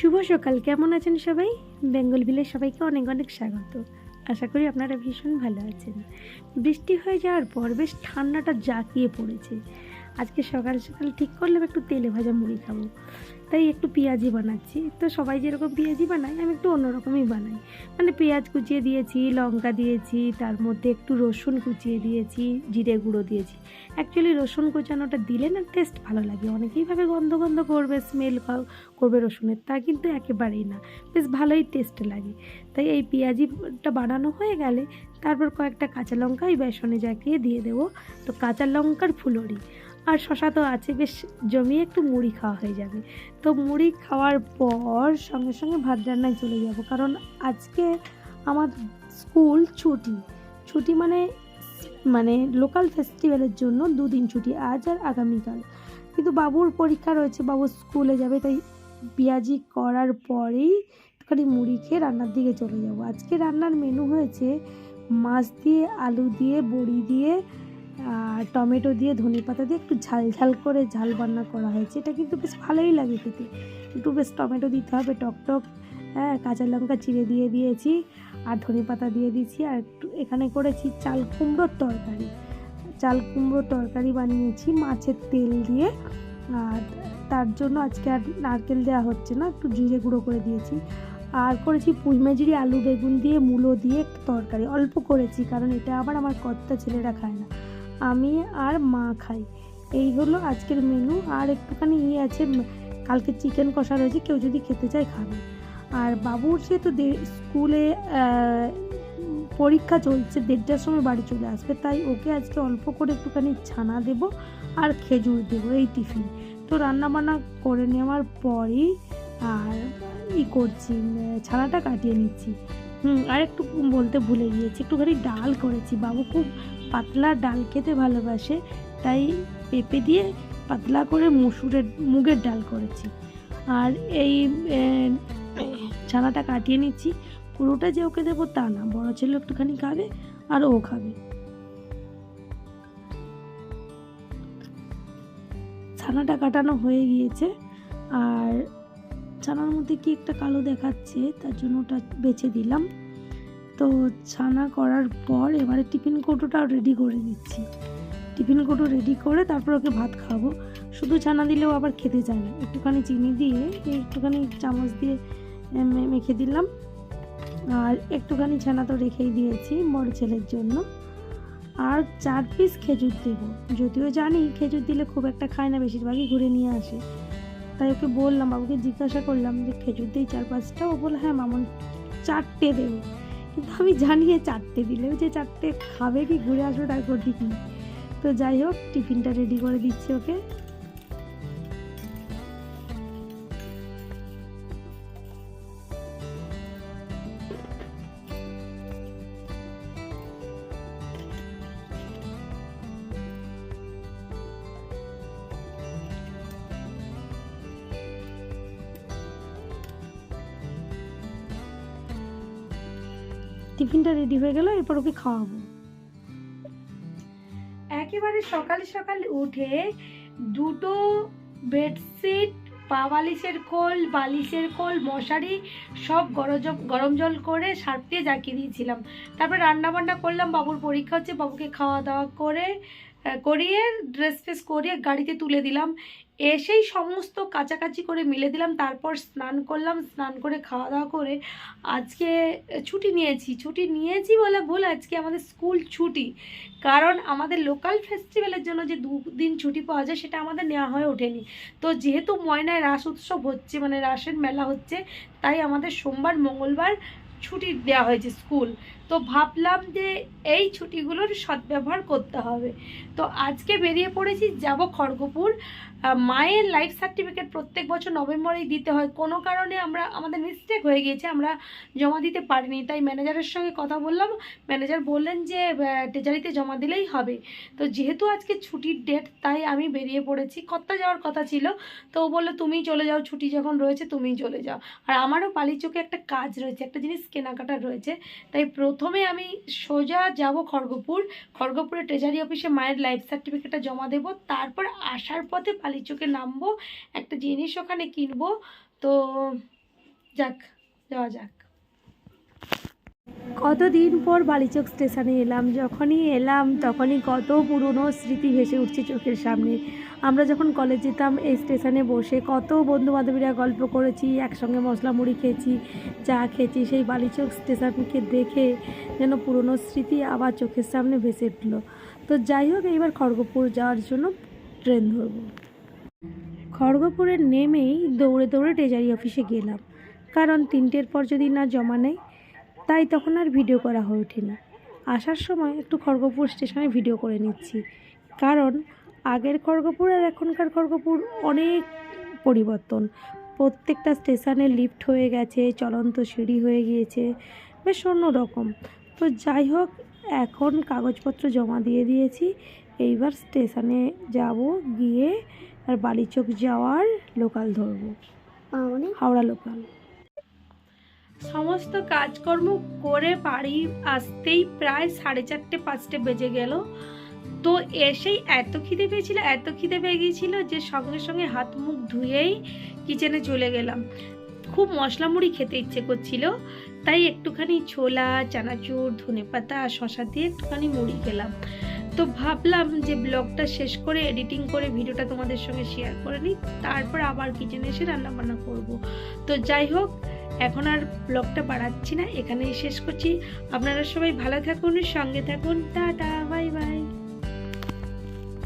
শুভ সকাল। কেমন আছেন সবাই? বেঙ্গল ভিলের সবাইকে অনেক অনেক স্বাগত। আশা করি আপনারা ভীষণ ভালো আছেন। বৃষ্টি হয়ে যাওয়ার পর বেশ ঠান্ডাটা জাঁকিয়ে পড়েছে। আজকে সকাল সকাল ঠিক করলাম একটু তেলে ভাজা মুড়ি খাব। তাই একটু পেঁয়াজি বানাচ্ছি। তো সবাই যেরকম পেঁয়াজি বানায়, আমি একটু অন্যরকমই বানাই। মানে পেঁয়াজ কুচিয়ে দিয়েছি, লঙ্কা দিয়েছি, তার মধ্যে একটু রসুন কুচিয়ে দিয়েছি, জিরে গুঁড়ো দিয়েছি। অ্যাকচুয়ালি রসুন কুচানোটা দিলে না টেস্ট ভালো লাগে। অনেকেই ভাবে গন্ধ গন্ধ করবে স্মেল করবে রসুনের, তা কিন্তু একেবারেই না। বেশ ভালোই টেস্ট লাগে। তাই এই পেঁয়াজিটা বানানো হয়ে গেলে তারপর কয়েকটা কাঁচা লঙ্কা, এই বেসনে জাকিয়ে দিয়ে দেবো। তো কাঁচা লঙ্কার ফুলরি। আর শশা তো আছে, বেশ জমিয়ে একটু মুড়ি খাওয়া হয়ে যাবে। তো মুড়ি খাওয়ার পর সঙ্গে সঙ্গে ভাত রান্নায় চলে যাব। কারণ আজকে আমার স্কুল ছুটি। ছুটি মানে মানে লোকাল ফেস্টিভ্যালের জন্য দুদিন ছুটি, আজ আর আগামীকাল। কিন্তু বাবুর পরীক্ষা রয়েছে, বাবু স্কুলে যাবে, তাই পেঁয়াজি করার পরেই একটুখানি মুড়ি খেয়ে রান্নার দিকে চলে যাব। আজকে রান্নার মেনু হয়েছে মাছ দিয়ে, আলু দিয়ে, বড়ি দিয়ে আর টমেটো দিয়ে ধনে পাতা দিয়ে একটু ঝাল ঝাল করে ঝাল রান্না করা হয়েছে। এটা কিন্তু বেশ ভালোই লাগে খেতে। একটু বেশ টমেটো দিতে হবে, টক টক হ্যাঁ কাঁচা লঙ্কা চিড়ে দিয়ে দিয়েছি, আর ধনে পাতা দিয়ে দিয়েছি, আর একটু এখানে করেছি চাল কুমড়োর তরকারি। চাল কুমড়োর তরকারি বানিয়েছি মাছের তেল দিয়ে, আর তার জন্য আজকে আর নারকেল দেওয়া হচ্ছে না, একটু জিরে গুঁড়ো করে দিয়েছি। আর করেছি পুঁইমাজিরি আলু বেগুন দিয়ে, মূলো দিয়ে তরকারি। অল্প করেছি, কারণ এটা আবার আমার কর্তা ছেলেরা খায় না। আমি আর মা খাই। এই হলো আজকের মেনু আর একটুখানি ইয়ে আছে কালকে চিকেন কষা রয়েছে, কেউ যদি খেতে চায় খাবে। আর বাবুর যেহেতু দে- স্কুলে পরীক্ষা চলছে, দেড়টার সময় বাড়ি চলে আসবে, তাই ওকে আজকে অল্প করে একটুখানি ছানা দেব আর খেজুর দেবো, এই টিফিন। তো রান্নাবান্না করে নেওয়ার পরেই আর ই করছি? ছানাটা কাটিয়ে নিচ্ছি। হুম, আর একটু বলতে ভুলে গিয়েছি, একটুখানি ডাল করেছি। বাবু খুব পাতলা ডাল খেতে ভালোবাসে, তাই পেঁপে দিয়ে পাতলা করে মুসুরের, মুগের ডাল করেছি। আর এই ছানাটা কাটিয়ে নিচ্ছি। পুরোটা যে ওকে দেবো তা না, বড় ছেলে একটুখানি খাবে আর ও খাবে। ছানাটা কাটানো হয়ে গিয়েছে, আর ছানার মধ্যে কি একটা কালো দেখাচ্ছে, তার জন্য ওটা বেছে দিলাম। তো ছানা করার পর এবারে টিফিন কৌটোটাও রেডি করে নিচ্ছি। টিফিন কৌটো রেডি করে তারপর ওকে ভাত খাব। শুধু ছানা দিলেও আবার খেতে চায় না। একটুখানি চিনি দিয়ে, একটুখানি চামচ দিয়ে মেখে দিলাম। আর একটুখানি ছানা তো রেখেই দিয়েছি বড় ছেলের জন্য। আর চার পিস খেজুর দেব। যদিও জানি খেজুর দিলে খুব একটা খায় না, বেশিরভাগই ঘুরে নিয়ে আসে। তাই ওকে বললাম, বাবুকে জিজ্ঞাসা করলাম যে, খেজুর দিই চার পাঁচটা? ও বলে হ্যাঁ মামন, চারটে দেবে। কিন্তু আমি জানিয়ে চারটে দিলে যে চারটে খাবে কি, ঘুরে আসবে তারপর ঠিক তো যাই হোক, টিফিনটা রেডি করে দিচ্ছি ওকে। টিফিনটা রেডি হয়ে গেল, এরপর ওকে খাওয়াবো। একেবারে সকাল সকাল উঠে দুটো বেডশিট পা বালিশের খোল বালিশের খোল, মশারি সব গরম গরম জল করে সার্ফ দিয়ে জাকিয়ে দিয়েছিলাম। তারপর রান্না বান্না করলাম, বাবুর পরীক্ষা হচ্ছে, বাবুকে খাওয়া দাওয়া করে করিয়ে ড্রেস ফ্রেস করিয়ে গাড়িতে তুলে দিলাম। এসেই সমস্ত কাচাকাচি করে মিলে দিলাম, তারপর স্নান করলাম, স্নান করে খাওয়া দাওয়া করে আজকে ছুটি নিয়েছি। ছুটি নিয়েছি বলে ভুল, আজকে আমাদের স্কুল ছুটি। কারণ আমাদের লোকাল ফেস্টিভ্যালের জন্য যে দুদিন ছুটি পাওয়া যায়, সেটা আমাদের নেওয়া হয়ে ওঠেনি। তো যেহেতু ময়নায় রাস উৎসব হচ্ছে মানে রাসের মেলা হচ্ছে, তাই আমাদের সোমবার, মঙ্গলবার ছুটি দেওয়া হয়েছে স্কুল। তো ভাবলাম যে এই ছুটিগুলোর সদ্ব্যবহার করতে হবে। তো আজকে বেরিয়ে পড়েছি, যাব খড়গপুর। মায়ের লাইফ সার্টিফিকেট প্রত্যেক বছর নভেম্বরেই দিতে হয়। কোনো কারণে আমরা, আমাদের মিস্টেক হয়ে গিয়েছে, আমরা জমা দিতে পারিনি। তাই ম্যানেজারের সঙ্গে কথা বললাম। ম্যানেজার বললেন যে টেজারিতে জমা দিলেই হবে। তো যেহেতু আজকে ছুটির ডেট তাই আমি বেরিয়ে পড়েছি। কর্তা যাওয়ার কথা ছিল। তো ও বলল, তুমিই চলে যাও, ছুটি যখন রয়েছে, তুমিই চলে যাও। আর আমারও পালি চোখে একটা কাজ রয়েছে, একটা জিনিস কেনাকাটা রয়েছে। তাই প্রথমে আমি সোজা যাব খড়গপুর। খড়গপুরে ট্রেজারি অফিসে মায়ের লাইফ সার্টিফিকেটটা জমা দেব। তারপর আসার পথে পালিচকে নামবো। একটা জিনিস ওখানে কিনবো। তো যাক, যাওয়া যাক। কতদিন পর বালিচক স্টেশনে এলাম? যখনই এলাম, তখনই কত পুরনো স্মৃতি ভেসে উঠছে চোখের সামনে। আমরা যখন কলেজ যেতাম, এই স্টেশনে বসে কত বন্ধু বান্ধবীরা গল্প করেছি, একসঙ্গে মশলা মুড়ি খেয়েছি, চা খেয়েছি, সেই বালিচক স্টেশনকে দেখে যেন পুরনো স্মৃতি আবার চোখের সামনে ভেসে উঠল। তো যাই হোক, এইবার খড়গপুর যাওয়ার জন্য ট্রেন ধরবো। খড়গপুরে নেমেই দৌড়ে দৌড়ে ট্রেজারি অফিসে গেলাম। কারণ তিনটের পর যদি না জমা নেয় তাই তখন আর ভিডিও করা হয়ে ওঠে না। আসার সময় একটু খড়গপুর স্টেশনে ভিডিও করে নিচ্ছি। কারণ আগের খড়গপুর আর এখনকার খড়গপুর অনেক পরিবর্তন। প্রত্যেকটা স্টেশনে লিফট হয়ে গেছে চলন্ত সিঁড়ি হয়ে গিয়েছে বেশ অন্যরকম তো যাই হোক এখন কাগজপত্র জমা দিয়ে দিয়েছি। এইবার স্টেশনে যাব গিয়ে আর বালিচক যাওয়ার লোকাল ধরবো। হাওড়া লোকাল। সমস্ত কাজকর্ম করে বাড়ি আসতেই প্রায় সাড়ে চারটে, পাঁচটে বেজে গেল। তো এসেই এত খিদে পেয়েছিল, এত খিদে পেয়ে গিয়েছিল যে সঙ্গে সঙ্গে হাত মুখ ধুয়েই কিচেনে চলে গেলাম। খুব মশলা মুড়ি খেতে ইচ্ছে করছিল, তাই একটুখানি ছোলা, চানাচুর ধনেপাতা আর শশা দিয়ে একটুখানি মুড়ি খেলাম। তো ভাবলাম যে ব্লগটা শেষ করে এডিটিং করে ভিডিওটা তোমাদের সঙ্গে শেয়ার করে নিই, তারপর আবার কিচেনে এসে রান্না বান্না করব। তো যাই হোক এখন আর ব্লগটা বাড়াচ্ছি না, এখানেই শেষ করছি। আপনারা সবাই ভালো থাকুন, সঙ্গে থাকুন, টাটা, বাই বাই।